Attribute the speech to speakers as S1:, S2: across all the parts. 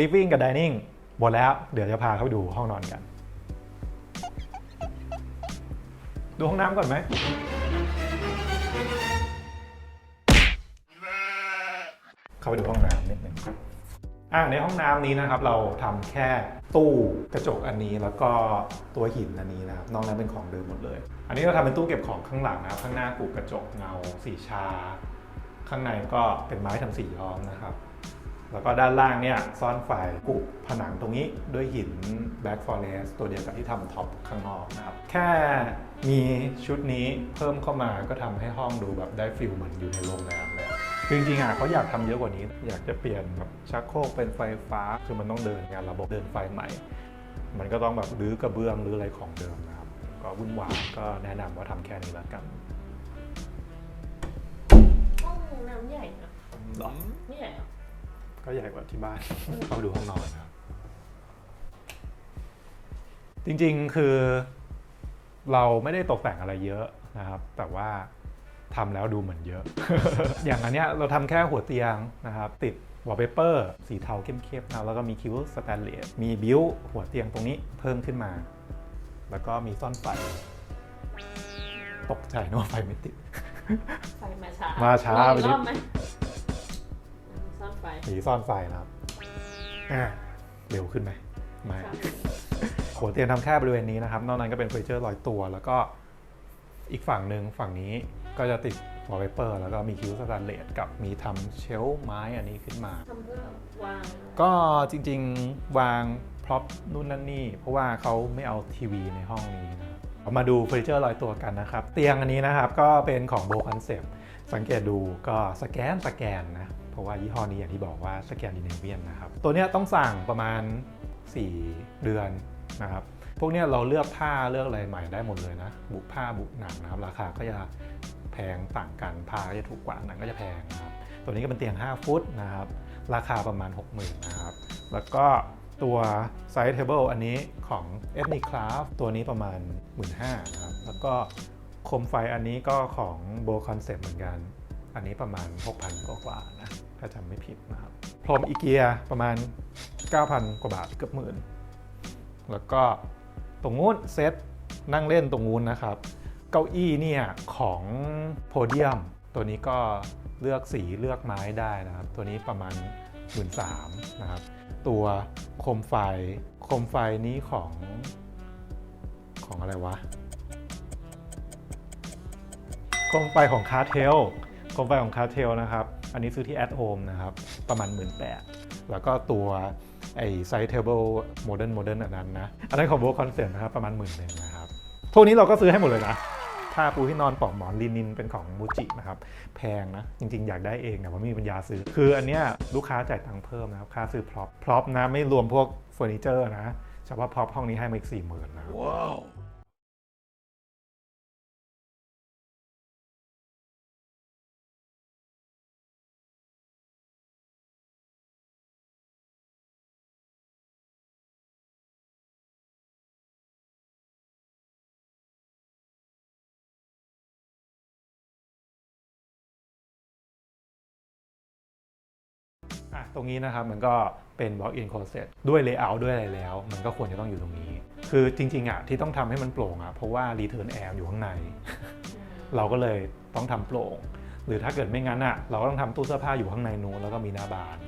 S1: living กับ dining หมดแล้ว เดี๋ยวจะพาเข้าไปดูห้องนอนกัน ดูห้องน้ำก่อนไหม เข้าไปดูห้องน้ำนิดนึงอ่าในห้องน้ำนี้นะครับเราทำแค่ตู้กระจกอันนี้แล้วก็ตัวหินอันนี้นะครับนอกนั้นเป็นของเดิมหมดเลย อันนี้เราทำเป็นตู้เก็บของข้างหลังนะครับข้างหน้าปลูกกระจกเงาสีชา ข้างในก็เป็นไม้ทำสีย้อมนะครับ แล้วก็ด้านล่างเนี่ยซ่อนไฟปลูกผนังตรงนี้ด้วยหิน Black Forest ตัวเดียวกับที่ทำท็อปข้างนอกนะครับ แค่มีชุดนี้เพิ่มเข้ามาก็ทำให้ห้องดูแบบได้ฟิลเหมือนอยู่ในโรงแรมเลยคือจริงๆอะเขาอยากทำเยอะกว่านี้ อยากจะเปลี่ยนแบบชักโครกเป็นไฟฟ้าคือมันต้องเดินงานระบบเดินไฟใหม่ มันก็ต้องแบบรื้อกระเบื้องหรืออะไรของเดิมนะครับ ก็วุ่นวายก็แนะนำว่าทำแค่นี้แล้วกัน
S2: ห้องน้ำใหญ่นะ
S1: หรอ
S2: ไม่ใหญ่เหรอ
S1: ก็ใหญ่กว่าที่บ้านเข้าไปดูห้องนอนนะครับจริงๆคือเราไม่ได้ตกแต่งอะไรเยอะนะครับ แต่ว่าทำแล้วดูเหมือนเยอะ อย่างอันเนี้ยเราทำแค่หัวเตียงนะครับ ติดวอลเปเปอร์สีเทาเข้มๆนะแล้วก็มีคิ้วสแตนเลสมีบิวหัวเตียงตรงนี้เพิ่มขึ้นมา แล้วก็มีซ่อนไฟตกใจนึกว่าไฟไม่ติด
S2: ไฟมาช้า
S1: มาช้า
S2: ลอง
S1: ไป
S2: อีก
S1: นิ
S2: ร
S1: ด
S2: อบไหมซ่อนไฟ
S1: หนีซ่อนไฟนะครับอะเร็วขึ้นไหมไม่หัวเตียงทำแค่บริเวณนี้นะครับ นอกนั้นก็เป็นเฟอร์นิเจอร์ลอยตัว แล้วก็อีกฝั่งหนึ่งฝั่งนี้ก็จะติดวอลเปเปอร์แล้วก็มีคิ้วสแตนเลสกับมีทำเชลฟ์ไม้อันนี้ขึ้นมา
S2: ทำเพื่อวาง
S1: ก็จริงๆวางพร็อพนู่นนั่นนี่ เพราะว่าเขาไม่เอาทีวีในห้องนี้นะครับเอามาดูเฟอร์นิเจอร์ลอยตัวกันนะครับ เตียงอันนี้นะครับก็เป็นของโบคอนเซปต์สังเกตดูก็สแกนสแกนนะ เพราะว่ายี่ห้อนี้อย่างที่บอกว่าสแกนดิเนเวียนนะครับ ตัวเนี้ยต้องสั่งประมาณ 4 เดือนนะครับ พวกเนี้ยเราเลือกผ้าเลือกอะไรใหม่ได้หมดเลยนะ บุผ้าบุหนังนะครับ ราคาก็จะแพงต่างกัน ผ้าก็จะถูกกว่าหนังก็จะแพงนะครับ ตัวนี้ก็เป็นเตียง 5 ฟุตนะครับ ราคาประมาณ 60,000นะครับ แล้วก็ตัวไซส์เทเบิลอันนี้ของ Ethnic Craft ตัวนี้ประมาณ 15,000นะครับ แล้วก็โคมไฟอันนี้ก็ของ b o Concept เหมือนกัน อันนี้ประมาณ 6,000 กว่าๆนะถ้าจำไม่ผิดนะครับพรมอีเกียประมาณ 9,000 กว่าบาทเกือบหมื่นแล้วก็ตรงนู้นเซตนั่งเล่นตรงนู้นนะครับ เก้าอี้เนี่ยของโพเดียม ตัวนี้ก็เลือกสีเลือกไม้ได้นะครับ ตัวนี้ประมาณ 1 3ื่นนะครับ ตัวโคมไฟโคมไฟนี้ของของอะไรวะโคมไฟของคาเทล โคมไฟของคาเทลนะครับ อันนี้ซื้อที่ at home นะครับ ประมาณ 1 8ื่นแล้วก็ตัวไอ้ไซส์เทเบิลโมเดิร์นโมเดิร์นอันนั้นนะ อันนั้นของโบคอนเซ็ปต์นะครับ ประมาณหมื่นหนึ่งนะครับพวกนี้เราก็ซื้อให้หมดเลยนะผ้าปูที่นอนปลอกหมอนลินินเป็นของมูจินะครับ แพงนะ จริงๆ อยากได้เองแต่ว่าไม่มีปัญญาซื้อ คืออันเนี้ยลูกค้าจ่ายตังค์เพิ่มนะครับ ค่าซื้อพร็อพพร็อพนะ ไม่รวมพวกเฟอร์นิเจอร์นะเฉพาะพร็อพห้องนี้ให้มาอีกสี่หมื่นนะครับ อะตรงนี้นะครับมันก็เป็น walk-in closet ด้วย layout ด้วยอะไรแล้ว มันก็ควรจะต้องอยู่ตรงนี้ คือจริงๆอะที่ต้องทำให้มันโปร่งอะเพราะว่า return air อยู่ข้างใน เราก็เลยต้องทำโปร่ง หรือถ้าเกิดไม่งั้นอะเราก็ต้องทำตู้เสื้อผ้าอยู่ข้างในนู้นแล้วก็มีหน้าบาน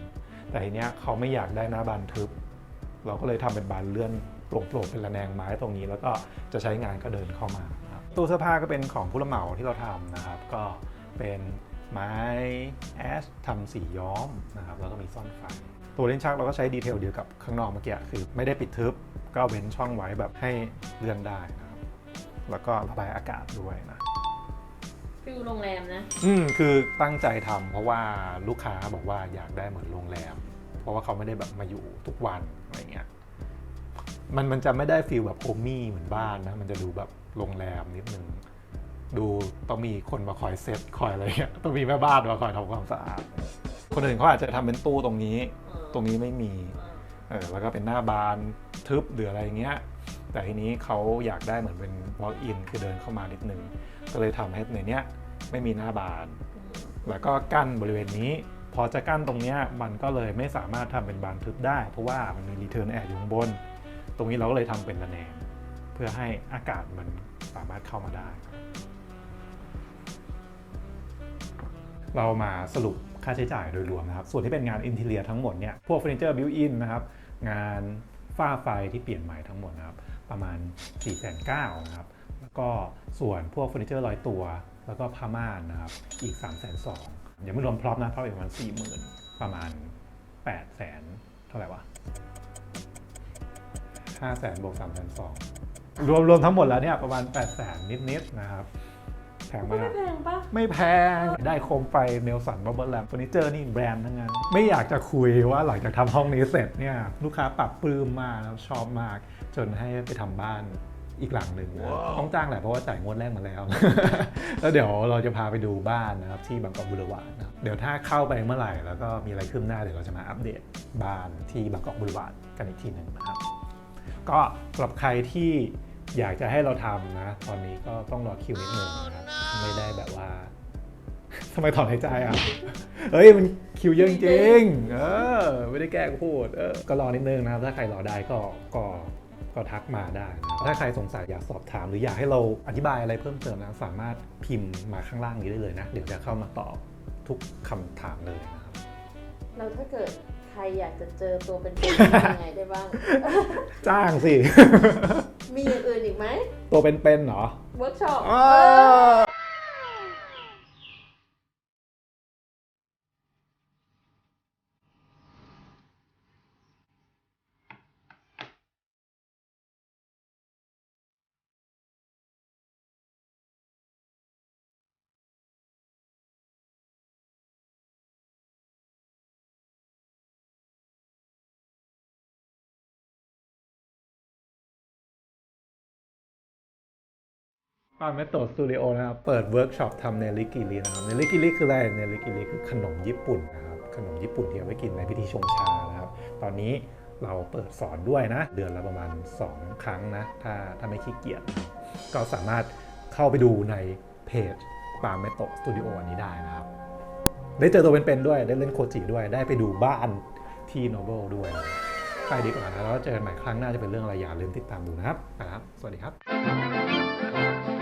S1: แต่ทีเนี้ยเขาไม่อยากได้หน้าบานทึบ เราก็เลยทำเป็นบานเลื่อนโปร่งๆเป็นระแนงไม้ตรงนี้ แล้วก็จะใช้งานก็เดินเข้ามาครับตู้เสื้อผ้าก็เป็นของผู้รับเหมาที่เราทำนะครับก็เป็น ไม้แอชทำสีย้อมนะครับแล้วก็มีซ่อนไฟตัวลิ้นชักเราก็ใช้ดีเทลเดียวกับข้างนอกเมื่อกี้คือไม่ได้ปิดทึบก็เว้นช่องไว้แบบให้เลื่อนได้นะครับแล้วก็ระบายอากาศด้วยนะ
S2: ฟิลโรงแรมนะ
S1: อืมคือตั้งใจทำเพราะว่าลูกค้าบอกว่าอยากได้เหมือนโรงแรม เพราะว่าเขาไม่ได้แบบมาอยู่ทุกวันอะไรเงี้ยมันมันจะไม่ได้ฟีลแบบโฮมมี่เหมือนบ้านนะ มันจะดูแบบโรงแรมนิดนึง ดูต้องมีคนมาคอยเซตคอยอะไรเงี้ยต้องมีแม่บ้านมาคอยทำความสะอาด คนอื่นเขาอาจจะทำเป็นตู้ตรงนี้ ตรงนี้ไม่มีเออแล้วก็เป็นหน้าบานทึบหรืออะไรเงี้ย แต่ทีนี้เขาอยากได้เหมือนเป็น walk in คือเดินเข้ามานิดนึง ก็เลยทำให้ในเนี้ยไม่มีหน้าบาน แล้วก็กั้นบริเวณนี้พพอจะกั้นตรงเนี้ยมันก็เลยไม่สามารถทำเป็นบานทึบได้ เพราะว่ามันมีรีเทิร์นแอร์อยู่ข้างบน ตรงนี้เราก็เลยทำเป็นระแนง เพื่อให้อากาศมันสามารถเข้ามาได้ เรามาสรุปค่าใช้จ่ายโดยรวมนะครับ ส่วนที่เป็นงานอินเทเรียทั้งหมดเนี่ย พวกเฟอร์นิเจอร์บิวอินนะครับ งานฝ้าไฟที่เปลี่ยนใหม่ทั้งหมดนะครับ ประมาณ4 9 0 0 0นะครับ แล้วก็ส่วนพวกเฟอร์นิเจอร์ลอยตัว แล้วก็ผ้าม่านนะครับ อีก3 2 0 0 0ยังไม่รวมพร็อพนะพร็อพอีกประมาณ40,000ประมาณ8 0 0 0 0เท่าไหร่วะ5 0 0 0 0บวก3 2 0 0รวมรวมทั้งหมดแล้วเนี่ยประมาณ8 0 0 0 0นิดๆนะครับ แพง
S2: ก็
S1: มาก
S2: ไม่แพงปะ
S1: ไม่แพง ได้โคมไฟเนลสันบับเบิลแลมเฟอร์นิเจอร์นี่แบรนด์ทั้งนั้น ไม่อยากจะคุยว่าหลังจากทำห้องนี้เสร็จเนี่ย ลูกค้าปรับปลื้มมากแล้วชอบมาก จนให้ไปทำบ้านอีกหลังหนึ่งนะต้องจ้างแหละเพราะว่าจ่ายงวดแรกมาแล้ว แล้วเดี๋ยวเราจะพาไปดูบ้านนะครับ ที่บางกอกบุรวาดนะครับเดี๋ยวถ้าเข้าไปเมื่อไหร่แล้วก็มีอะไรคืบหน้าเดี๋ยวเราจะมาอัปเดตบ้านที่บางกอกบุรวาดกันอีกทีหนึ่งนะครับ ก็สำหรับใครที่ อยากจะให้เราทำนะ ตอนนี้ก็ต้องรอคิวนิดนึงนะครับไม่ได้แบบว่าทำไมถอนหายใจอะ เฮ้ยมันคิวเยอะจริงๆเออไม่ได้แกล้งพูดเออก็รอนิดนึงนะครับ ถ้าใครรอได้ก็ก็ก็ทักมาได้นะครับถ้าใครสงสัยอยากสอบถามหรืออยากให้เราอธิบายอะไรเพิ่มเติมนะ สามารถพิมพ์มาข้างล่างนี้ได้เลยนะ เดี๋ยวจะเข้ามาตอบทุกคำถามเลยนะครับ
S2: แล้วถ้าเกิดใครอยากจะเจอตัวเป็นๆทำยังไงได้บ้าง
S1: จ้างสิ
S2: มีอย่างอื่นอีก ไหม
S1: ตัวเป็นๆเหรอ
S2: เวิร์กช็อป
S1: อ้าวปาเมโตสตูดิโอนะครับเปิดเวิร์กช็อปทำเนลิกิรินะครับเนลิกิริคืออะไรเนลิกิริคือขนมญี่ปุ่นนะครับขนมญี่ปุ่นที่เอาไว้กินในพิธีชงชานะครับ ตอนนี้เราเปิดสอนด้วยนะ เดือนละประมาณ 2 ครั้งนะ ถ้าถ้าไม่ขี้เกียจก็สามารถเข้าไปดูในเพจปาเมโตสตูดิโออันนี้ได้นะครับ ได้เจอตัวเป็นๆด้วยได้เล่นโคจิด้วยได้ไปดูบ้านที่โนเบิลด้วยไปดีกว่านะแล้วเจอกันใหม่ครั้งหน้าจะเป็นเรื่องอะไรอย่าลืมติดตามดูนะครับไปครับสวัสดีครับ